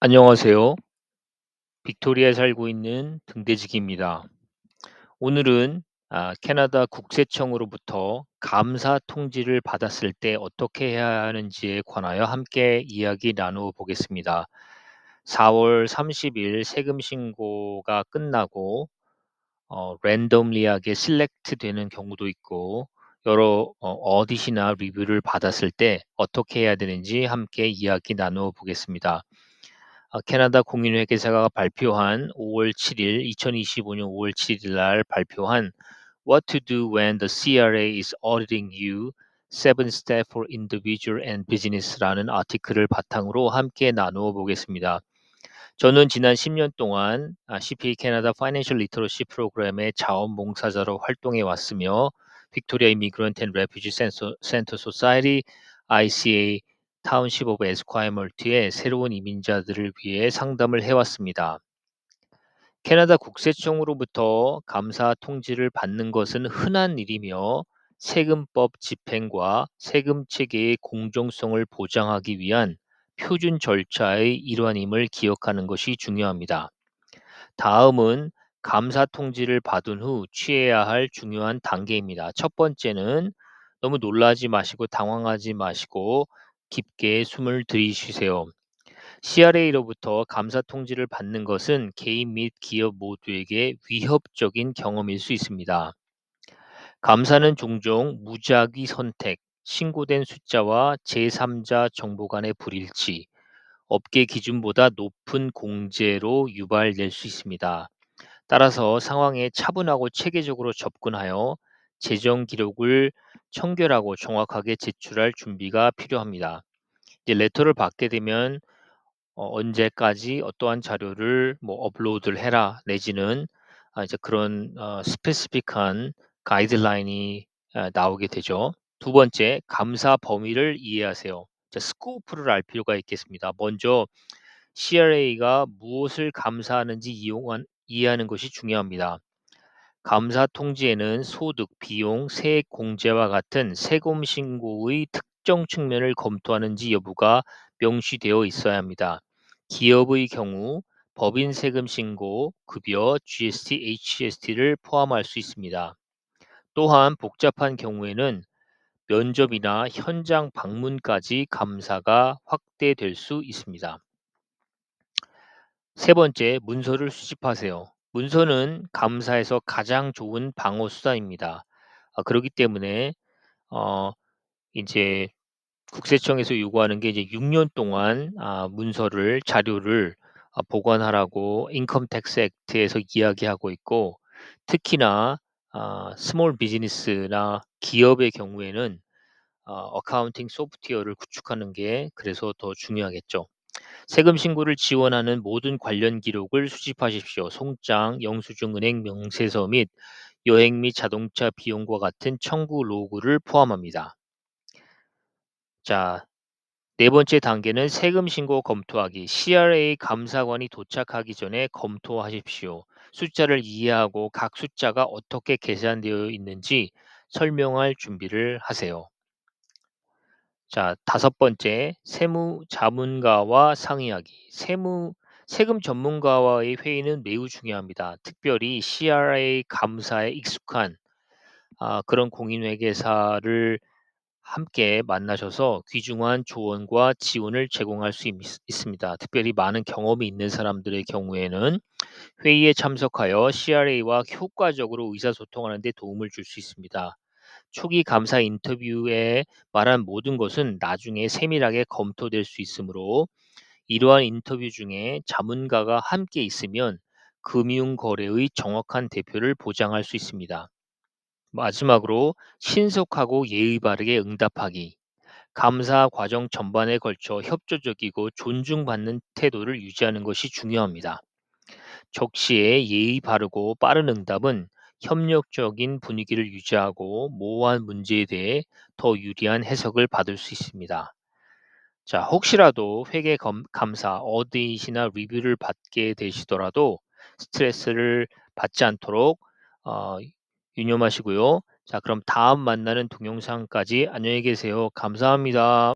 안녕하세요. 빅토리아에 살고 있는 등대지기입니다. 오늘은 아, 캐나다 국세청으로부터 감사 통지를 받았을 때 어떻게 해야 하는지에 관하여 함께 이야기 나누어 보겠습니다. 4 월 30일 세금 신고가 끝나고 어, 랜덤리하게 실렉트 되는 경우도 있고 여러 어, 어디시나 리뷰를 받았을 때 어떻게 해야 되는지 함께 이야기 나누어 보겠습니다. 아, 캐나다 공인회계사가 발표한 5월 7일, 2025년 5월 7일 날 발표한 What to do when the CRA is auditing you, Seven Steps for Individual and Business라는 아티클을 바탕으로 함께 나누어 보겠습니다. 저는 지난 10년 동안 CPA 캐나다 파이낸셜 리터러시 프로그램의 자원봉사자로 활동해 왔으며 빅토리아 이미그런트 앤 레퓨지 센터 소사이티 ICA 타운십 오브 에스콰이멀트의 새로운 이민자들을 위해 상담을 해왔습니다. 캐나다 국세청으로부터 감사 통지를 받는 것은 흔한 일이며 세금법 집행과 세금 체계의 공정성을 보장하기 위한 표준 절차의 일환임을 기억하는 것이 중요합니다. 다음은 감사 통지를 받은 후 취해야 할 중요한 단계입니다. 첫 번째는 너무 놀라지 마시고 당황하지 마시고 깊게 숨을 들이쉬세요. CRA로부터 감사 통지를 받는 것은 개인 및 기업 모두에게 위협적인 경험일 수 있습니다. 감사는 종종 무작위 선택, 신고된 숫자와 제3자 정보 간의 불일치, 업계 기준보다 높은 공제로 유발될 수 있습니다. 따라서 상황에 차분하고 체계적으로 접근하여 재정 기록을 청결하고 정확하게 제출할 준비가 필요합니다. 이제 레터를 받게 되면 어, 언제까지 어떠한 자료를 뭐 업로드를 해라 내지는 아, 이제 그런 어, 스페시픽한 가이드라인이 아, 나오게 되죠. 두 번째, 감사 범위를 이해하세요. 자, 스코프를 알 필요가 있겠습니다. 먼저 CRA가 무엇을 감사하는지 이용한, 이해하는 것이 중요합니다. 감사 통지에는 소득, 비용, 세액 공제와 같은 세금 신고의 특정 측면을 검토하는지 여부가 명시되어 있어야 합니다. 기업의 경우 법인 세금 신고, 급여, GST, HST를 포함할 수 있습니다. 또한 복잡한 경우에는 면접이나 현장 방문까지 감사가 확대될 수 있습니다. 세 번째, 문서를 수집하세요. 문서는 감사에서 가장 좋은 방어 수단입니다. 아, 그렇기 때문에 어, 이제 국세청에서 요구하는 게 이제 6 년 동안 아, 문서를 자료를 아, 보관하라고 인컴 텍스 액트에서 이야기하고 있고 특히나 아, 스몰 비즈니스나 기업의 경우에는 어, 어카운팅 소프트웨어를 구축하는 게 그래서 더 중요하겠죠. 세금 신고를 지원하는 모든 관련 기록을 수집하십시오. 송장, 영수증, 은행 명세서 및 여행 및 자동차 비용과 같은 청구 로그를 포함합니다. 자, 네 번째 단계는 세금 신고 검토하기. CRA 감사관이 도착하기 전에 검토하십시오. 숫자를 이해하고 각 숫자가 어떻게 계산되어 있는지 설명할 준비를 하세요. 자, 다섯 번째, 세무 자문가와 상의하기. 세무 세금 전문가와의 회의는 매우 중요합니다. 특별히 CRA 감사에 익숙한 아, 그런 공인회계사를 함께 만나셔서 귀중한 조언과 지원을 제공할 수 있, 있습니다. 특별히 많은 경험이 있는 사람들의 경우에는 회의에 참석하여 CRA와 효과적으로 의사소통하는 데 도움을 줄 수 있습니다. 초기 감사 인터뷰에 말한 모든 것은 나중에 세밀하게 검토될 수 있으므로 이러한 인터뷰 중에 자문가가 함께 있으면 금융 거래의 정확한 대표를 보장할 수 있습니다. 마지막으로 신속하고 예의 바르게 응답하기. 감사 과정 전반에 걸쳐 협조적이고 존중받는 태도를 유지하는 것이 중요합니다. 적시에 예의 바르고 빠른 응답은 협력적인 분위기를 유지하고 모호한 문제에 대해 더 유리한 해석을 받을 수 있습니다. 자, 혹시라도 회계 검, 감사, 어디시나 리뷰를 받게 되시더라도 스트레스를 받지 않도록 어, 유념하시고요. 자, 그럼 다음 만나는 동영상까지 안녕히 계세요. 감사합니다.